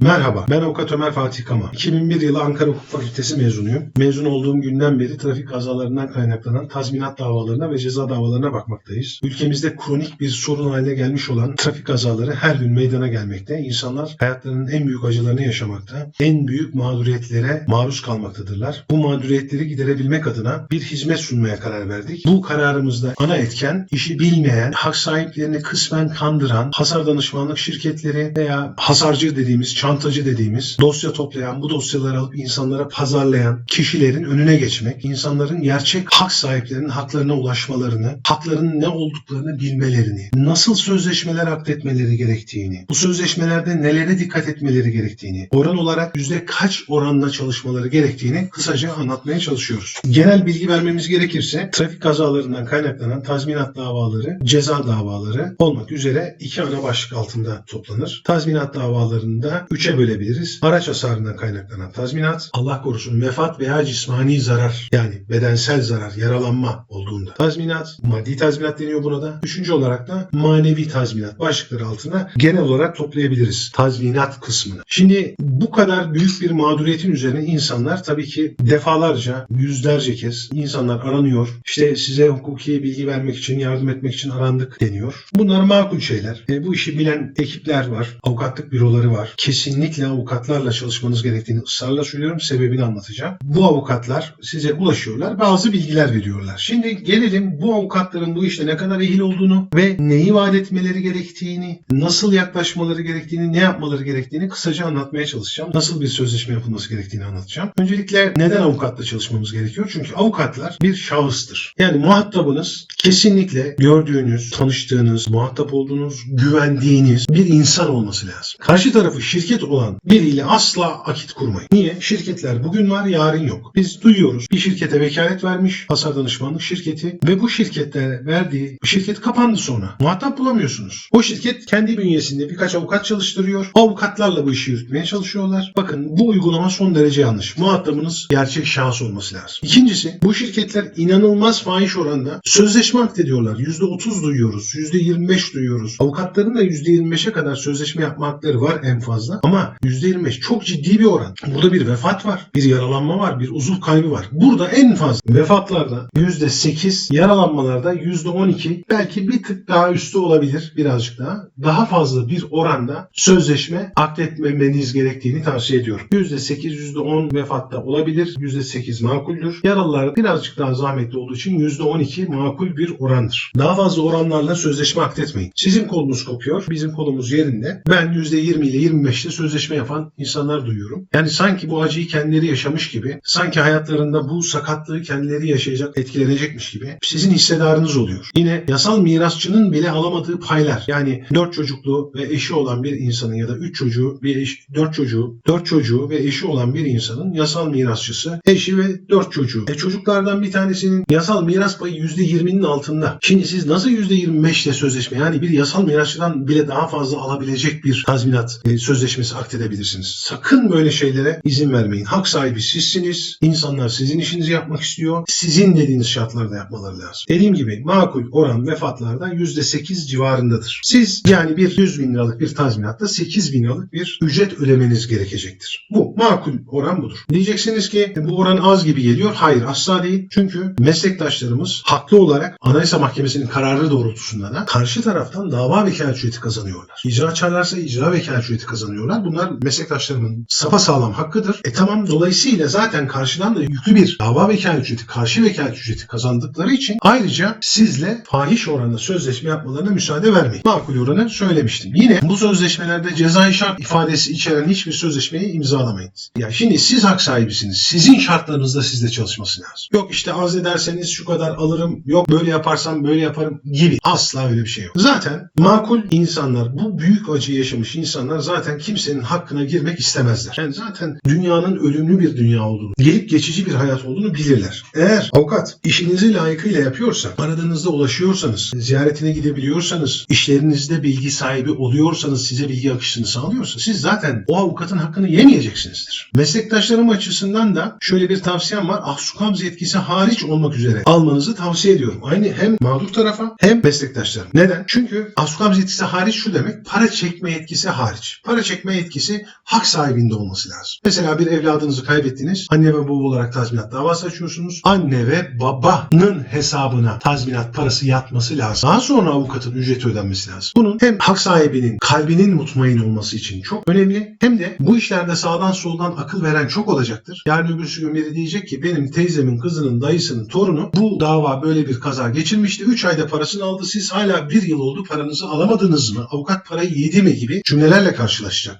Merhaba, ben avukat Ömer Fatih Kama. 2001 yılı Ankara Hukuk Fakültesi mezunuyum. Mezun olduğum günden beri trafik kazalarından kaynaklanan tazminat davalarına ve ceza davalarına bakmaktayız. Ülkemizde kronik bir sorun haline gelmiş olan trafik kazaları her gün meydana gelmekte. İnsanlar hayatlarının en büyük acılarını yaşamakta, en büyük mağduriyetlere maruz kalmaktadırlar. Bu mağduriyetleri giderebilmek adına bir hizmet sunmaya karar verdik. Bu kararımızda ana etken işi bilmeyen, hak sahiplerini kısmen kandıran hasar danışmanlık şirketleri veya hasarcı dediğimiz, çantacı dediğimiz dosya toplayan, bu dosyaları alıp insanlara pazarlayan kişilerin önüne geçmek, insanların gerçek hak sahiplerinin haklarına ulaşmalarını, haklarının ne olduklarını bilmelerini, nasıl sözleşmeler akdetmeleri gerektiğini, bu sözleşmelerde nelere dikkat etmeleri gerektiğini, oran olarak yüzde kaç oranla çalışmaları gerektiğini kısaca anlatmaya çalışıyoruz. Genel bilgi vermemiz gerekirse trafik kazalarından kaynaklanan tazminat davaları, ceza davaları olmak üzere iki ana başlık altında toplanır. Tazminat davalarında üçe bölebiliriz. Araç hasarından kaynaklanan tazminat, Allah korusun vefat veya cismani zarar yani bedensel zarar, yaralanma olduğunda tazminat, maddi tazminat deniyor buna da. Üçüncü olarak da manevi tazminat başlıkları altına genel olarak toplayabiliriz tazminat kısmını. Şimdi bu kadar büyük bir mağduriyetin üzerine insanlar tabii ki defalarca, yüzlerce kez insanlar aranıyor. İşte size hukuki bilgi vermek için, yardım etmek için arandık deniyor. Bunlar makul şeyler. E, bu işi bilen ekipler var, avukatlık büroları var. Kesinlikle avukatlarla çalışmanız gerektiğini ısrarla söylüyorum. Sebebini anlatacağım. Bu avukatlar size ulaşıyorlar, bazı bilgiler veriyorlar. Şimdi gelelim bu avukatların bu işte ne kadar ehil olduğunu ve neyi vaat etmeleri gerektiğini, nasıl yaklaşmaları gerektiğini, ne yapmaları gerektiğini kısaca anlatmaya çalışacağım. Nasıl bir sözleşme yapılması gerektiğini anlatacağım. Öncelikle neden avukatla çalışmamız gerekiyor? Çünkü avukatlar bir şahıstır. Yani muhatabınız kesinlikle gördüğünüz, tanıştığınız, muhatap olduğunuz, güvendiğiniz bir insan olması lazım. Karşı tarafı şirket olan biriyle asla akit kurmayın. Niye? Şirketler bugün var, yarın yok. Biz duyuyoruz. Bir şirkete vekalet vermiş, hasar danışmanlık şirketi ve bu şirketlere verdiği, bu şirket kapandı sonra. Muhatap bulamıyorsunuz. O şirket kendi bünyesinde birkaç avukat çalıştırıyor. Avukatlarla bu işi yürütmeye çalışıyorlar. Bakın bu uygulama son derece yanlış. Muhatabınız gerçek şahıs olması lazım. İkincisi bu şirketler inanılmaz fahiş oranda sözleşme akdediyorlar. %30 duyuyoruz, %25 duyuyoruz. Avukatların da %25'e kadar sözleşme yapma hakları var en fazla. Ama %25 çok ciddi bir oran. Burada bir vefat var, bir yaralanma var, bir uzuv kaybı var. Burada en fazla vefatlarda %8, yaralanmalarda %12 belki bir tık daha üstü olabilir birazcık daha. Daha fazla bir oranda sözleşme akdetmemeniz gerektiğini tavsiye ediyorum. %8, %10 vefatta olabilir. %8 makuldür. Yaralılar birazcık daha zahmetli olduğu için %12 makul bir orandır. Daha fazla oranlarla sözleşme akdetmeyin. Sizin kolunuz kopuyor, bizim kolumuz yerinde. Ben %20 ile 25'te sözleşme yapan insanlar duyuyorum. Yani sanki bu acıyı kendileri yaşamış gibi, sanki hayatlarında bu sakatlığı kendileri yaşayacak, etkilenecekmiş gibi sizin hissedarınız oluyor. Yine yasal mirasçının bile alamadığı paylar. Yani 4 çocuklu ve eşi olan bir insanın ya da 3 çocuğu, bir eş, 4 çocuğu, 4 çocuğu ve eşi olan bir insanın yasal mirasçısı, eşi ve 4 çocuğu. E çocuklardan bir tanesinin yasal miras payı %20'nin altında. Şimdi siz nasıl %25 ile sözleşme yani bir yasal mirasçıdan bile daha fazla alabilecek bir tazminat e, sözleşmesi akdedebilirsiniz. Sakın böyle şeylere izin vermeyin. Hak sahibi sizsiniz. İnsanlar sizin işinizi yapmak istiyor. Sizin dediğiniz şartlarda yapmaları lazım. Dediğim gibi makul oran vefatlarda %8 civarındadır. Siz yani bir 100 bin liralık bir tazminatta 8 bin liralık bir ücret ödemeniz gerekecektir. Bu makul oran budur. Diyeceksiniz ki "E, bu oran az gibi geliyor. Hayır asla değil. Çünkü meslektaşlarımız haklı olarak Anayasa Mahkemesi'nin kararı doğrultusunda da karşı taraftan dava vekalet ücreti kazanıyorlar. İcra açarlarsa icra vekalet ücreti kazanıyorlar. Bunlar meslektaşlarımın sağlam hakkıdır. E tamam dolayısıyla zaten karşıdan da yüklü bir dava vekalet ücreti, karşı vekalet ücreti kazandıkları için ayrıca sizle fahiş oranda sözleşme yapmalarına müsaade vermeyin. Makul oranı söylemiştim. Yine bu sözleşmelerde cezai şart ifadesi içeren hiçbir sözleşmeyi imzalamayınız. Ya şimdi siz hak sahibisiniz. Sizin şartlarınızda sizle çalışması lazım. Yok işte arz ederseniz şu kadar alırım. Yok böyle yaparsam böyle yaparım gibi. Asla öyle bir şey yok. Zaten makul insanlar, bu büyük acıyı yaşamış insanlar zaten kimsenin hakkına girmek istemezler. Yani zaten dünyanın ölümlü bir dünya olduğunu, gelip geçici bir hayat olduğunu bilirler. Eğer avukat işinizi layıkıyla yapıyorsa, aradığınızda ulaşıyorsanız, ziyaretine gidebiliyorsanız, işlerinizde bilgi sahibi oluyorsanız, size bilgi akışını sağlıyorsa siz zaten o avukatın hakkını yemeyeceksinizdir. Meslektaşlarım açısından da şöyle bir tavsiyem var. Ahsukabz yetkisi hariç olmak üzere almanızı tavsiye ediyorum. Aynı hem mağdur tarafa hem meslektaşlarım. Neden? Çünkü ahsukabz yetkisi hariç şu demek para çekme yetkisi hariç. Para çekme yetkisi hak sahibinde olması lazım. Mesela bir evladınızı kaybettiniz. Anne ve baba olarak tazminat davası açıyorsunuz. Anne ve babanın hesabına tazminat parası yatması lazım. Daha sonra avukatın ücreti ödenmesi lazım. Bunun hem hak sahibinin kalbinin mutmain olması için çok önemli hem de bu işlerde sağdan soldan akıl veren çok olacaktır. Yarın öbürsü gün biri diyecek ki benim teyzemin kızının dayısının torunu bu dava böyle bir kaza geçirmişti. 3 ayda parasını aldı. Siz hala bir yıl oldu paranızı alamadınız mı? Avukat parayı yedi mi gibi cümlelerle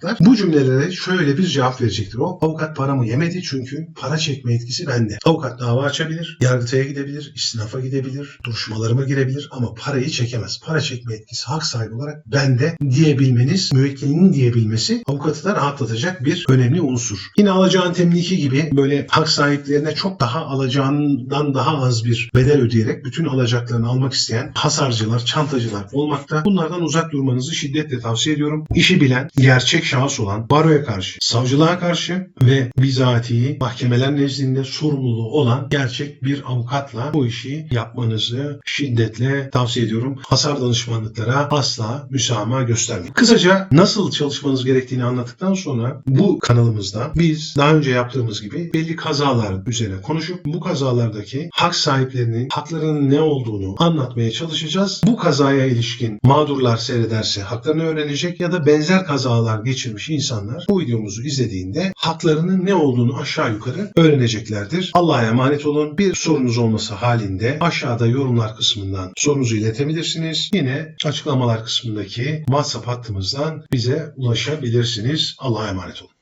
karşılaşacaklar. Bu cümlelere şöyle bir cevap verecektir. O avukat paramı yemedi çünkü para çekme yetkisi bende. Avukat dava açabilir, yargıtaya gidebilir, istinafa gidebilir, duruşmalarıma girebilir ama parayı çekemez. Para çekme yetkisi hak sahibi olarak bende diyebilmeniz, müvekkilinin diyebilmesi avukatı da rahatlatacak bir önemli unsur. Yine alacağın temliki gibi böyle hak sahiplerine çok daha alacağından daha az bir bedel ödeyerek bütün alacaklarını almak isteyen hasarcılar, çantacılar olmakta. Bunlardan uzak durmanızı şiddetle tavsiye ediyorum. İşi bilen, gerçek şahıs olan baroya karşı, savcılığa karşı ve bizatihi mahkemeler nezdinde sorumluluğu olan gerçek bir avukatla bu işi yapmanızı şiddetle tavsiye ediyorum. Hasar danışmanlıklara asla müsamaha göstermeyin. Kısaca nasıl çalışmanız gerektiğini anlattıktan sonra bu kanalımızda biz daha önce yaptığımız gibi belli kazalar üzerine konuşup bu kazalardaki hak sahiplerinin haklarının ne olduğunu anlatmaya çalışacağız. Bu kazaya ilişkin mağdurlar seyrederse haklarını öğrenecek ya da benzer kazalar geçirmiş insanlar bu videomuzu izlediğinde haklarının ne olduğunu aşağı yukarı öğreneceklerdir. Allah'a emanet olun. Bir sorunuz olması halinde aşağıda yorumlar kısmından sorunuzu iletebilirsiniz. Yine açıklamalar kısmındaki WhatsApp hattımızdan bize ulaşabilirsiniz. Allah'a emanet olun.